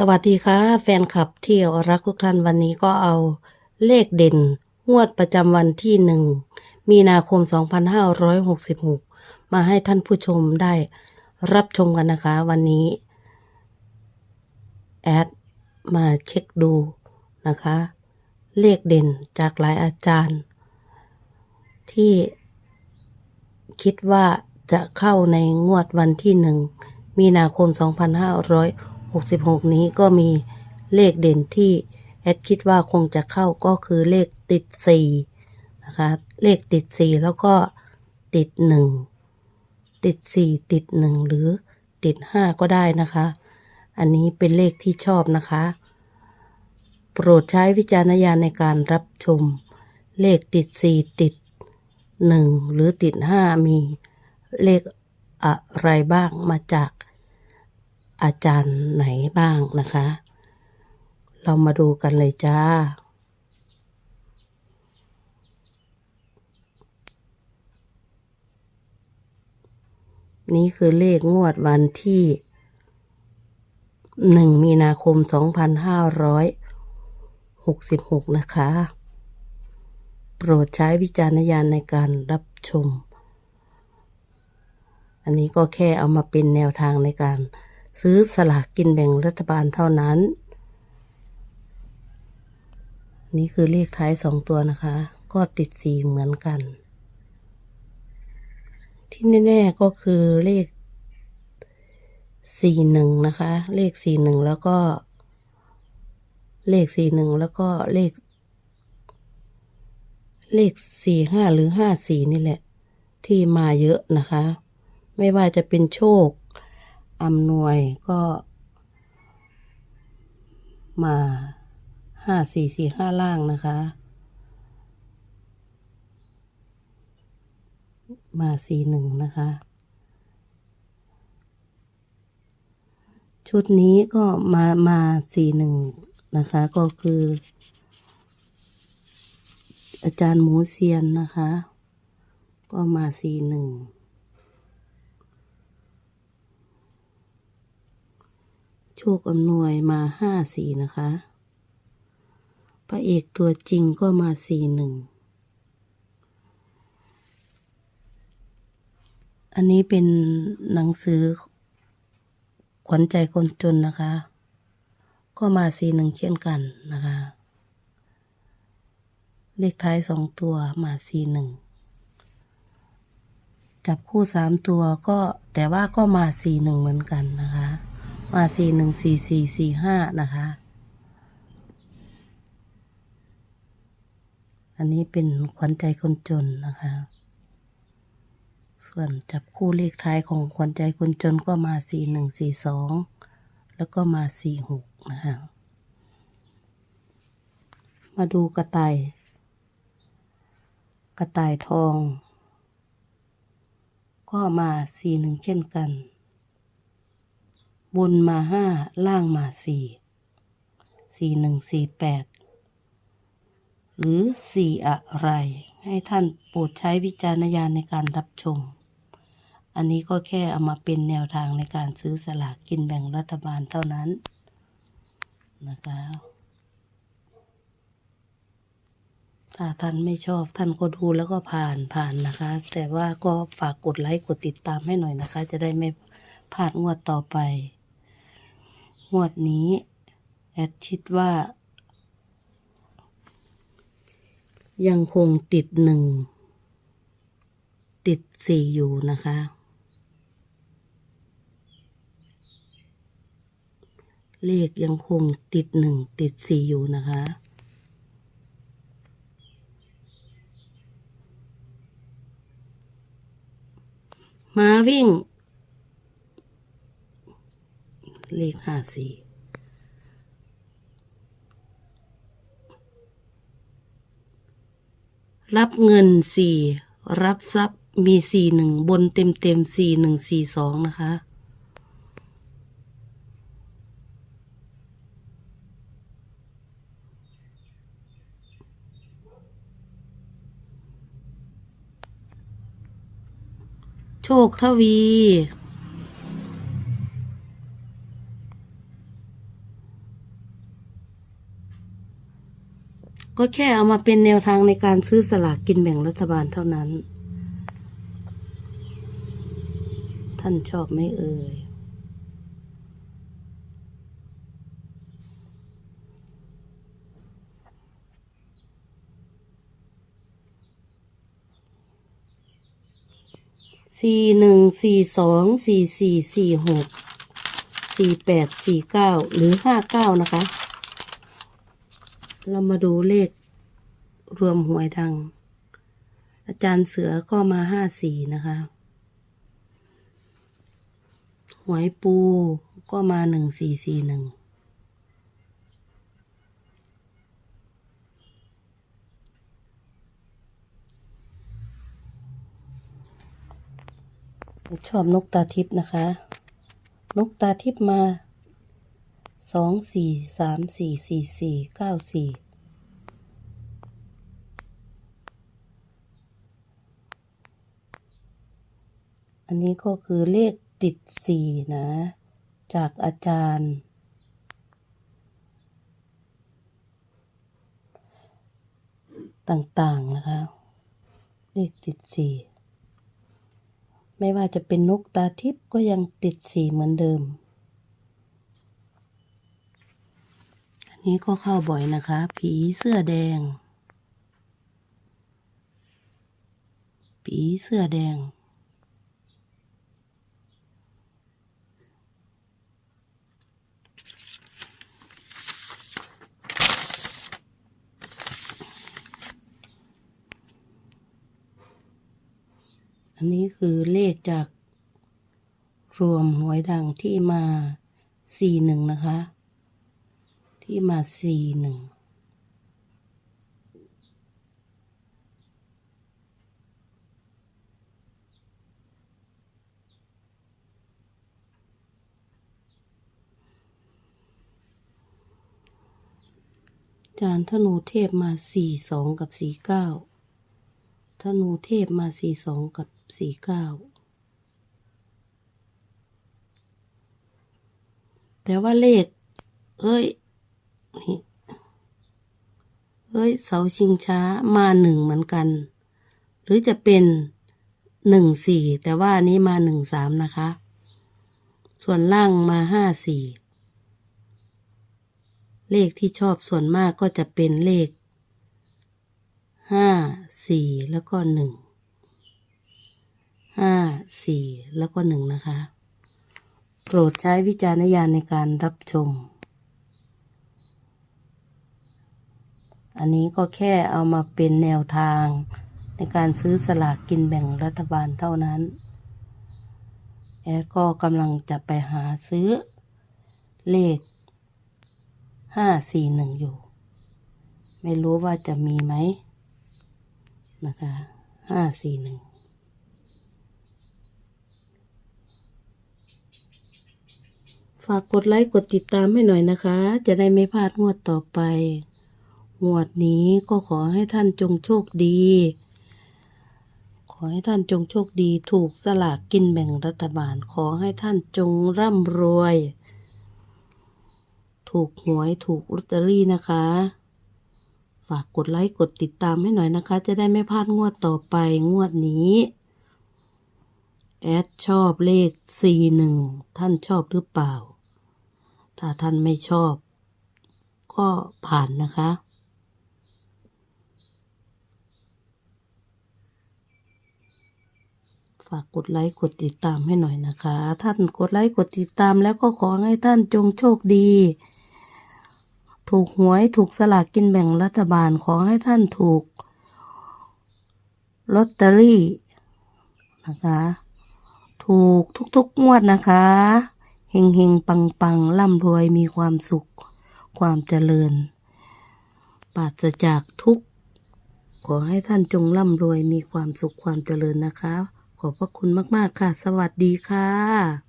สวัสดีค่ะ แฟนคลับที่รักทุกท่านวันนี้ก็เอาเลขเด่น งวดประจำวันที่หนึ่งมีนาคม 2566 มาให้ท่านผู้ชมได้รับชมกันนะคะวันนี้ แอดมาเช็คดูนะคะ เลขเด่นจากหลายอาจารย์ ที่คิดว่าจะเข้าในงวดวันที่หนึ่งมีนาคม 2566 66 นี้ก็มีเลขเด่นที่แอดคิดว่าคงจะเข้าก็คือเลขติด4นะคะเลขติด 4 แล้วก็ติด 1 ติด 4 ติด 1 หรือติด 5 ก็ได้นะคะ อันนี้เป็นเลขที่ชอบนะคะ โปรดใช้วิจารณญาณในการรับชม เลขติด 4 ติด 1 หรือติด 5 มีเลขอะไรบ้างมาจาก อาจารย์ไหนบ้างนะคะ เรามาดูกันเลยจ้า นี่คือเลขงวดวันที่หนึ่งมีนาคม 2566 นะคะ โปรดใช้วิจารณญาณในการรับชม อันนี้ก็แค่เอามาเป็นแนวทางในการ ซื้อสลากกินแบ่งรัฐบาลเท่านั้น นี่คือเลขท้ายสองตัวนะคะ ก็ติดสีเหมือนกัน ที่แน่ๆก็คือเลขสี่หนึ่งนะคะ เลขสี่หนึ่งแล้วก็ เลขสี่หนึ่งแล้วก็เลข เลขสี่ห้าหรือห้าสี่นี่แหละ ที่มาเยอะนะคะ ไม่ว่าจะเป็นโชค อำนวยก็มาห้าสี่สี่ห้าล่างนะคะ มาสี่หนึ่งนะคะ ชุดนี้ก็มามาสี่หนึ่งนะคะ ก็คือ อาจารย์หมูเซียนนะคะ ก็มาสี่หนึ่ง โชคอำนวยมาห้าสี่นะคะ พระเอกตัวจริงก็มาสี่หนึ่ง อันนี้เป็นหนังสือ ขวัญใจคนจนนะคะ ก็มาสี่หนึ่งเช่นกันนะคะ เลขท้ายสองตัวมาสี่หนึ่งจับคู่สามตัวก็แต่ว่าก็มาสี่หนึ่งเหมือนกันนะคะ มาสี่หนึ่งสี่สี่สี่ห้านะคะ อันนี้เป็นขวัญใจคนจนนะคะ ส่วนจับคู่เลขท้ายของขวัญใจคนจนก็มาสี่หนึ่งสี่สองแล้วก็มาสี่หกนะคะมาดูกระต่าย กระต่ายทอง ก็มาสี่หนึ่งเช่นกัน บนมาห้าล่างมาสี่สี่หนึ่งสี่แปดหรือสี่อะไร ให้ท่านโปรดใช้วิจารณญาณในการรับชม อันนี้ก็แค่เอามาเป็นแนวทางในการซื้อสลากกินแบ่งรัฐบาลเท่านั้นนะคะถ้าท่านไม่ชอบท่านก็ดูแล้วก็ผ่านผ่านนะคะ แต่ว่าก็ฝากกดไลค์กดติดตามให้หน่อยนะคะ จะได้ไม่พลาดงวดต่อไป งวดนี้ แอดคิดว่า ยังคงติดหนึ่ง ติดสี่อยู่นะคะ เลขยังคงติดหนึ่งติดสี่อยู่นะคะมาวิ่ง เลขห้าสี่รับเงินสี่รับทรัพย์มีสี่หนึ่งบนเต็มเต็มสี่หนึ่งสี่สองนะคะ โชคทวี ก็แค่เอามาเป็นแนวทางในการซื้อสลากกินแบ่งรัฐบาลเท่านั้น ท่านชอบไหมเอ่ยสี่หนึ่งสี่สองสี่สี่สี่หกสี่แปดสี่เก้าหรือห้าเก้านะคะ เรามาดูเลขรวมหวยดัง อาจารย์เสือก็มาห้าสี่นะคะ หวยปูก็มาหนึ่งสี่สี่หนึ่งชอบนกตาทิพย์นะคะ นกตาทิพย์มา สองสี่สามสี่สี่สี่เก้าสี่อันนี้ก็คือเลขติดสี่นะ จากอาจารย์ ต่างๆนะคะ เลขติดสี่ไม่ว่าจะเป็นนกตาทิพย์ก็ยังติดสีเหมือนเดิม อั นี้ก็เข้าบ่อยนะคะ ผีเสื้อแดง ผีเสื้อแดง อันนี้คือเลขจากรวมหวยดังที่มาสี่หนึ่งนะคะ ที่มาสี่หนึ่งจานธนูเทพมาสี่สองกับสี่เก้าธนูเทพมาสี่สองกับสี่เก้าแต่ว่าเลข เอ้ย นี่เอ้ยเสาชิงช้ามาหนึ่งเหมือนกัน หรือจะเป็นหนึ่งสี่แต่ว่านี้มาหนึ่งสามนะคะ ส่วนล่างมาห้าสี่เลขที่ชอบส่วนมากก็จะเป็นเลขห้าสี่แล้วก็หนึ่งห้าสี่แล้วก็หนึ่งนะคะ โปรดใช้วิจารณญาณในการรับชม อันนี้ก็แค่เอามาเป็นแนวทาง ในการซื้อสลากกินแบ่งรัฐบาลเท่านั้น แอดก็กำลังจะไปหาซื้อ เลขห้าสี่หนึ่งอยู่ ไม่รู้ว่าจะมีไหมนะคะห้าสี่หนึ่งฝากกดไลค์กดติดตามให้หน่อยนะคะ จะได้ไม่พลาดงวดต่อไป งวดนี้ก็ขอให้ท่านจงโชคดี ขอให้ท่านจงโชคดีถูกสลากกินแบ่งรัฐบาล ขอให้ท่านจงร่ำรวย ถูกหวยถูกลอตเตอรี่นะคะ ฝากกดไลค์กดติดตามให้หน่อยนะคะ จะได้ไม่พลาดงวดต่อไปงวดนี้แอดชอบเลขสี่หนึ่งท่านชอบหรือเปล่า ถ้าท่านไม่ชอบ ก็ผ่านนะคะ ฝากกดไลค์กดติดตามให้หน่อยนะคะ ท่านกดไลค์กดติดตามแล้วก็ขอให้ท่านจงโชคดี ถูกหวยถูกสลากกินแบ่งรัฐบาลขอให้ท่านถูกลอตเตอรี่นะคะ ถูกทุกๆงวดนะคะเฮงเฮงปังปังร่ำรวยมีความสุข ความเจริญ ปราศจากทุกขอให้ท่านจงร่ำรวยมีความสุขความเจริญนะคะ ขอบพระคุณมาก ๆ ค่ะ สวัสดีค่ะ